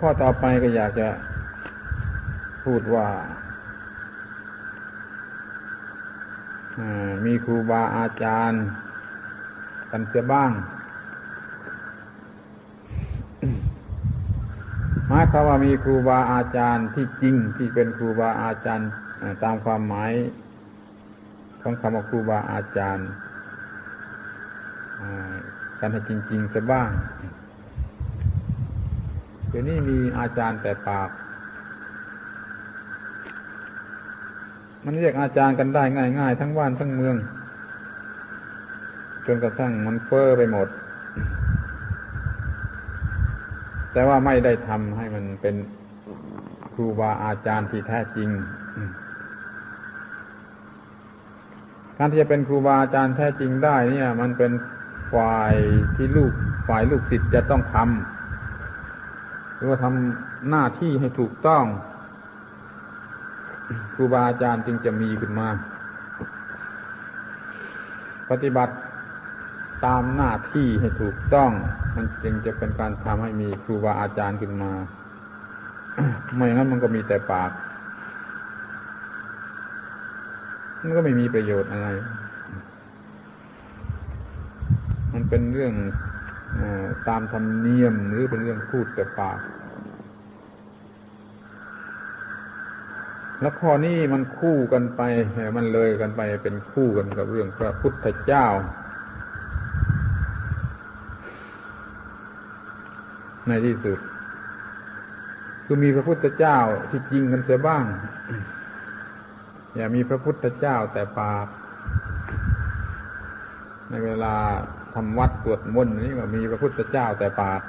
ข้อต่อไปก็อยากจะพูดว่ามีครูบาอาจารย์ กันเสียบ้างหมายความว่ามีครูบาอาจารย์ที่จริงที่เป็นครูบาอาจารย์ตามความหมายของคำว่าครูบาอาจารย์กันให้จริงๆจะบ้าง ดี๋ยวนี้มีอาจารย์แต่ปาก มันเรียกอาจารย์กันได้ง่าย ๆ ทั้งบ้านทั้งเมือง จนกระทั่งมันเฟอ้อไปหมด แต่ว่าไม่ได้ทำให้มันเป็นครูบาอาจารย์ที่แท้จริง การที่จะเป็นครูบาอาจารย์แท้จริงได้ เนี่ย มันเป็นฝ่ายที่ลูกฝ่ายลูกศิษย์จะต้องทำ รือว่าทำหน้าที่ให้ถูกต้องครูบาอาจารย์จึงจะมีขึ้นมา ปฏิบัติตามหน้าที่ให้ถูกต้อง มันจึงจะเป็นการทำให้มีครูบาอาจารย์ขึ้นมา ไม่อย่างนั้นมันก็มีแต่ปาก มันก็ไม่มีประโยชน์อะไร มันเป็นเรื่องอตามธรรมเนียมหรือเป็นเรื่องพูดแต่ปาก แล้วข้อนี้มันคู่กันไปมันเลยกันไปเป็นคู่กันกับเรื่องพระพุทธเจ้าในที่สุดคือมีพระพุทธเจ้าที่จริงกันเสียบ้าง อย่ามีพระพุทธเจ้าแต่ปาก ในเวลาทำวัดตรวจมนต์นี่ก็มีพระพุทธเจ้าแต่ปาก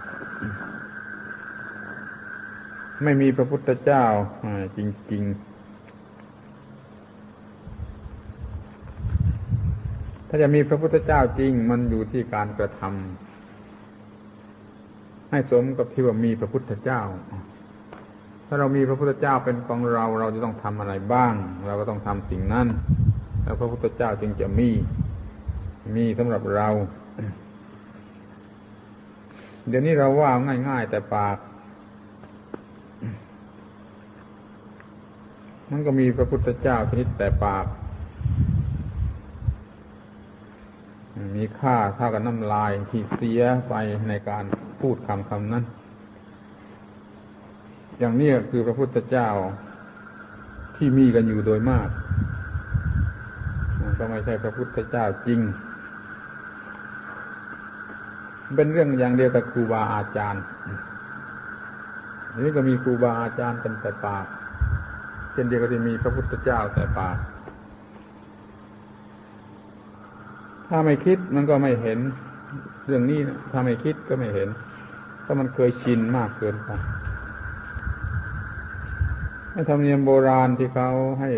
ไม่มีพระพุทธเจ้าจริง ๆาจะมีพระพุทธเจ้าจริง มันอยู่ที่การกระทำให้สมกับที่ว่ามีพระพุทธเจ้า ถ้าเรามีพระพุทธเจ้าเป็นของเรา เราจะต้องทำอะไรบ้าง เราก็ต้องทำสิ่งนั้นแล้วพระพุทธเจ้าจึงจะมี มีสำหรับเรา เดี๋ยวนี้เราว่าง่าย ๆ แต่ปาก มันก็มีพระพุทธเจ้าชนิดแต่ปาก มีค่าเท่ากับน้ำลายที่เสียไปในการพูดคำคำนั้น อย่างนี้คือพระพุทธเจ้าที่มีกันอยู่โดยมากก็ไม่ใช่พระพุทธเจ้าจริง เป็นเรื่องอย่างเดียวกับครูบาอาจารย์นี่ก็มีครูบาอาจารย์เป็นแต่ปากเช่นเดียวกับที่มีพระพุทธเจ้าแต่ปาก ถ้าไม่คิดมันก็ไม่เห็นเรื่องนี้ถ้าไม่คิดก็ไม่เห็น ถ้ามันเคยชินมากเกินไปธรรมเนียมโบราณที่เขาให้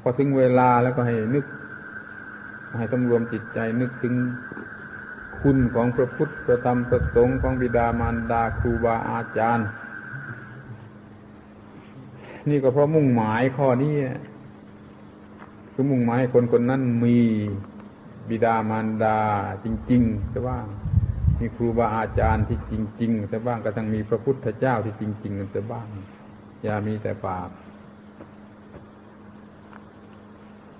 พอถึงเวลาแล้วก็ให้นึก ให้ต้องรวมจิตใจนึกถึงคุณของพระพุทธพระธรรมพระสงฆ์ของบิดามารดาครูบาอาจารย์ นี่ก็เพราะมุ่งหมายข้อนี้ คือมุ่งหมายคนคนนั้นมีบิดามารดาจริงๆจะว่ามีครูบาอาจารย์ที่จริงๆแต่บ้างก็ต้องมีพระพุทธเจ้าที่จริงๆแต่บ้าง อย่ามีแต่ปาก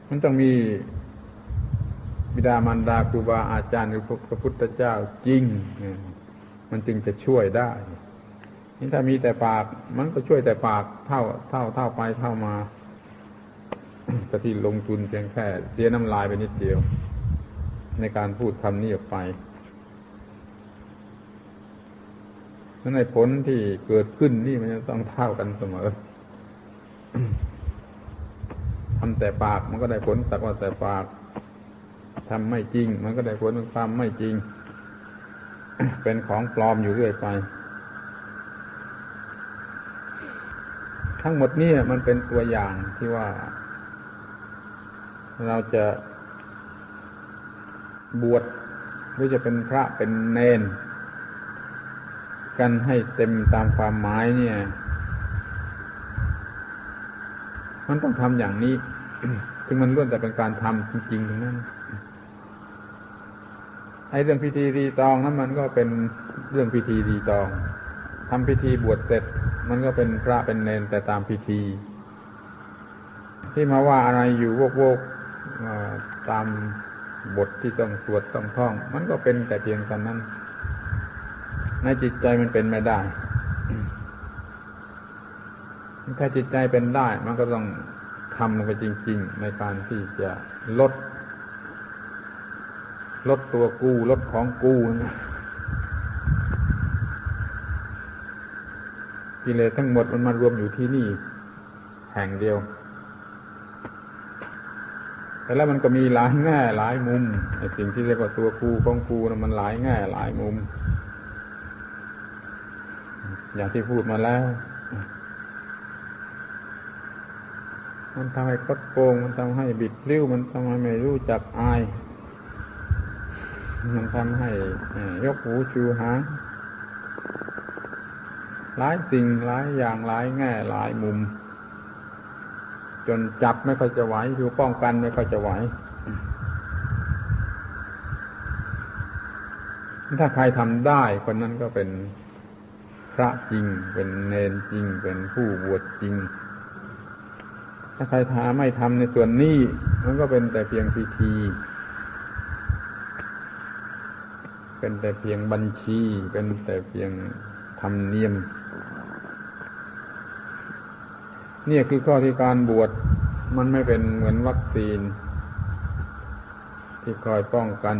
มันต้องมีบิดามารดาครูบาอาจารย์หรือพระพุทธเจ้าจริง มันจึงจะช่วยได้นี่ถ้ามีแต่ปาก มันก็ช่วยแต่ปากเท่าเท่าเท่าไปเท่ามา ก็ที่ลงทุนเพียงแค่เสียน้ำลายไปนิดเดียว ในการพูดคำนี้ออกไปนั้นในผลที่เกิดขึ้นนี่มันจะต้องเท่ากันเสมอทำแต่ปากมันก็ได้ผลสักว่าแต่ปากทำไม่จริง มันก็ได้ผลเป็นความไม่จริง เป็นของปลอมอยู่เรื่อยไป ทั้งหมดนี้มันเป็นตัวอย่างที่ว่า เราจะบวชหรือจะเป็นพระเป็นเนน กันให้เต็มตามความหมายเนี่ย มันต้องทำอย่างนี้ถึงมันล้วนแต่เป็นการทำจริงๆตรงนั้นไอ้เรื่องพิธีรีตองนั้นมันก็เป็นเรื่องพิธีรีตองทำพิธีบวชเสร็จ มันก็เป็นพระเป็นเนนแต่ตามพิธี ที่มาว่าอะไรอยู่โวกโวก ตามบทที่ต้องสวดต้องท่อง มันก็เป็นแต่เพียงเท่านั้น ในจิตใจมันเป็นไม่ได้ ถ้าจิตใจเป็นได้ มันก็ต้องทำลงไปจริง ๆ ในการที่จะลด ลดตัวกู้ลดของกู้นะกิเลสทั้งหมดมันมารวมอยู่ที่นี่ แห่งเดียว แต่แล้วมันก็มีหลายแง่หลายมุมไอ้สิ่งที่เรียกว่าตัวกูของกูนะมันหลายแง่หลายมุม อย่างที่พูดมาแล้ว มันทำให้คดโกง มันทำให้บิดพลิ้ยวมันทำให้ไม่รู้จักอาย มันทำให้ยกหูชูหางหลายสิ่งหลายอย่างหลายแง่หลายมุม จนจับไม่ค่อยจะไหวคือป้องกันไม่ค่อยจะไหวถ้าใครทำได้คนนั้นก็เป็นพระจริง เป็นเนนจริง เป็นผู้บวชจริง ถ้าใครทาไม่ทำในส่วนนี้มันก็เป็นแต่เพียงพิธี เป็นแต่เพียงบัญชี เป็นแต่เพียงธรรมเนียม เนี่ยคือข้อที่การบวชมันไม่เป็นเหมือนวัคซีน ที่คอยป้องกัน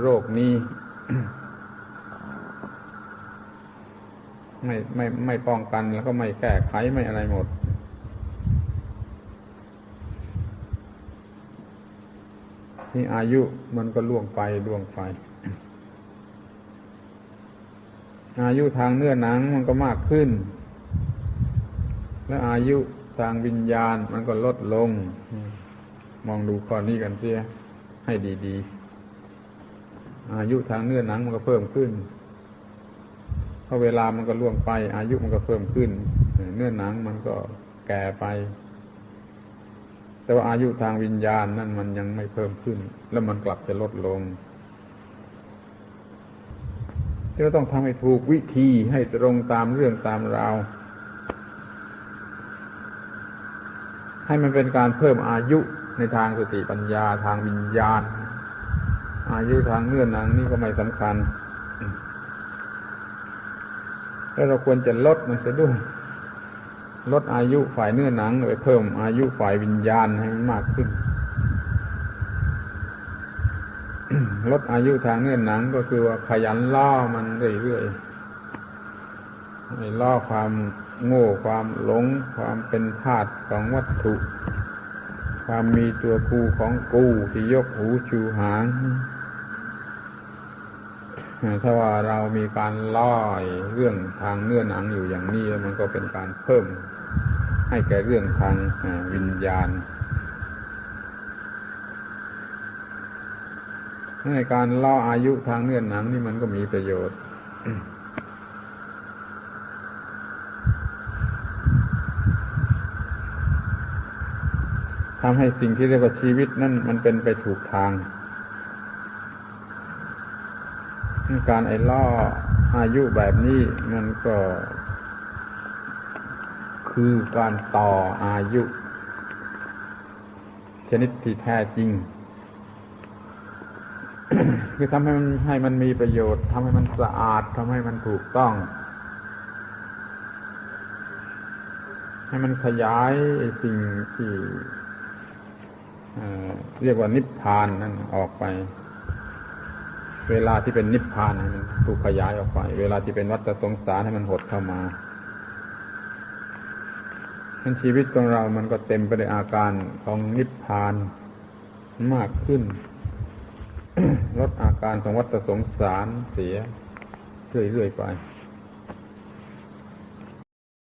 โรคนี้ ไม่ไม่ไม่ป้องกันแล้วก็ไม่แก้ไขไม่อะไรหมดนี่อายุมันก็ล่วงไปล่วงไปอายุทางเนื้อหนังมันก็มากขึ้น และอายุทางวิญญาณมันก็ลดลง มองดูข้อนี้กันเสียให้ดี ๆ อายุทางเนื้อหนังมันก็เพิ่มขึ้นเพราะเวลามันก็ล่วงไป อายุมันก็เพิ่มขึ้น เนื้อหนังมันก็แก่ไป แต่ว่าอายุทางวิญญาณนั่นมันยังไม่เพิ่มขึ้น แล้วมันกลับจะลดลงเราต้องทำให้ถูกวิธีให้ตรงตามเรื่องตามราว ให้มันเป็นการเพิ่มอายุในทางสติปัญญาทางวิญญาณ อายุทางเนื้อหนังนี่ก็ไม่สำคัญแล้วเราควรจะลดมันเสียด้วยลดอายุฝ่ายเนื้อหนังไปเพิ่มอายุฝ่ายวิญญาณให้มันมากขึ้น ลดอายุทางเนื้อหนังก็คือว่าขยันล่อมันเรื่อยๆให้ล่อความ โง่ความหลง ความเป็นธาตุของวัตถุ ความมีตัวกูของกูที่ยกหูชูหางถ้าว่าเรามีการล่อยเรื่องทางเนื้อหนังอยู่อย่างนี้มันก็เป็นการเพิ่ม ให้แก่เรื่องทางวิญญาณในการล่ออายุทางเนื้อหนังนี่มันก็มีประโยชน์ำให้สิ่งที่เรียกว่าชีวิตนั่นมันเป็นไปถูกทางการไอ้ล่ออายุแบบนี้มันก็คือการต่ออายุ ชนิดที่แท้จริง คือทำให้มันให้มันมีประโยชน์ทำให้มันสะอาดทำให้มันถูกต้อง ให้มันขยายสิ่งที่ เรียกว่านิพพานนั่นออกไป เวลาที่เป็นนิพพานให้มันถูกขยายออกไป เวลาที่เป็นวัฏสงสารให้มันหดเข้ามาทั้นชีวิตของเรามันก็เต็มไปด้วยอาการของนิพพานมากขึ้น ลดอาการของวัฏสงสารเสียเรื่อยๆไป